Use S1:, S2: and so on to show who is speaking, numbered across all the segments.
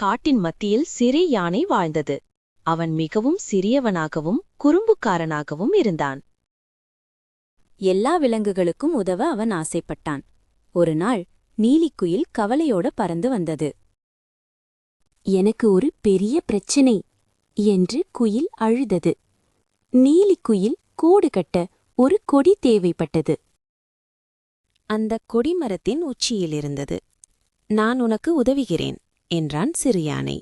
S1: காட்டின் மத்தியில் சிறு யானை வாழ்ந்தது. அவன் மிகவும் சிறியவனாகவும் குறும்புக்காரனாகவும் இருந்தான்.
S2: எல்லா விலங்குகளுக்கும் உதவ அவன் ஆசைப்பட்டான். ஒரு நாள் நீலிக்குயில் கவலையோட பறந்து வந்தது. எனக்கு ஒரு பெரிய பிரச்சினை என்று குயில் அழுதது. நீலிக்குயில் கூடு கட்ட ஒரு கொடி தேவைப்பட்டது. அந்த கொடிமரத்தின் உச்சியில் இருந்தது நான் உனக்கு உதவுகிறேன். என்றான் சிறு யானை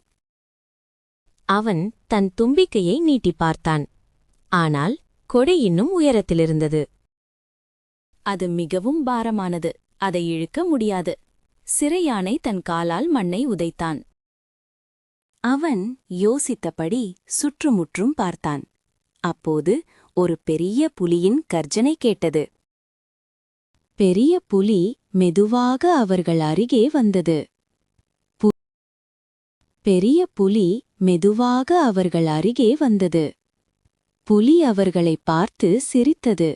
S2: அவன் தன் தும்பிக்கையை நீட்டிப் பார்த்தான். ஆனால் கொடை இன்னும் உயரத்திலிருந்தது. அது மிகவும் பாரமானது அதை இழுக்க முடியாது. சிறையானை தன் காலால் மண்ணை உதைத்தான். அவன் யோசித்தபடி சுற்றுமுற்றும் பார்த்தான். அப்போது ஒரு பெரிய புலியின் கர்ஜனை கேட்டது. பெரிய புலி மெதுவாக அவர்கள் அருகே வந்தது. பெரிய புலி மெதுவாக அவர்கள் அருகே வந்தது. புலி அவர்களைப் பார்த்து சிரித்தது.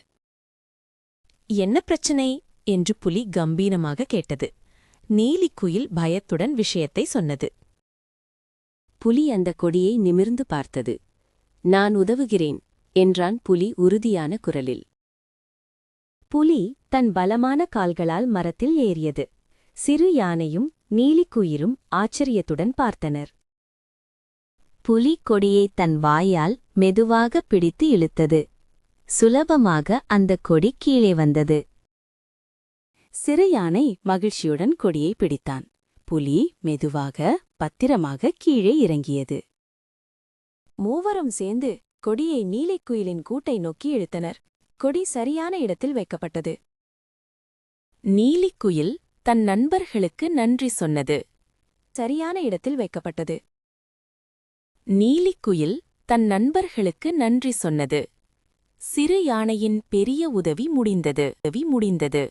S1: என்ன பிரச்சனை? என்று புலி கம்பீரமாக கேட்டது. நீலிக்குயில் பயத்துடன் விஷயத்தை சொன்னது.
S2: புலி அந்த கொடியை நிமிர்ந்து பார்த்தது. நான் உதவுகிறேன் என்றான் புலி உறுதியான குரலில். புலி தன் பலமான கால்களால் மரத்தில் ஏறியது. சிறு யானையும் நீலிக்குயிரும் ஆச்சரியத்துடன் பார்த்தனர். புலி கொடியை தன் வாயால் மெதுவாக பிடித்து இழுத்தது. சுலபமாக அந்த கொடி கீழே வந்தது. சிறு யானை மகிழ்ச்சியுடன் கொடியை பிடித்தான். புலி மெதுவாக பத்திரமாக கீழே இறங்கியது. மூவரும் சேர்ந்து கொடியை நீலைக்குயிலின் கூட்டை நோக்கி இழுத்தனர். கொடி சரியான இடத்தில் வைக்கப்பட்டது. நீலிக்குயில் தன் நண்பர்களுக்கு நன்றி சொன்னது. சரியான இடத்தில் வைக்கப்பட்டது. நீலிக்குயில் தன் நண்பர்களுக்கு நன்றி சொன்னது. சிறு யானையின் பெரிய உதவி முடிந்தது. உதவி முடிந்தது.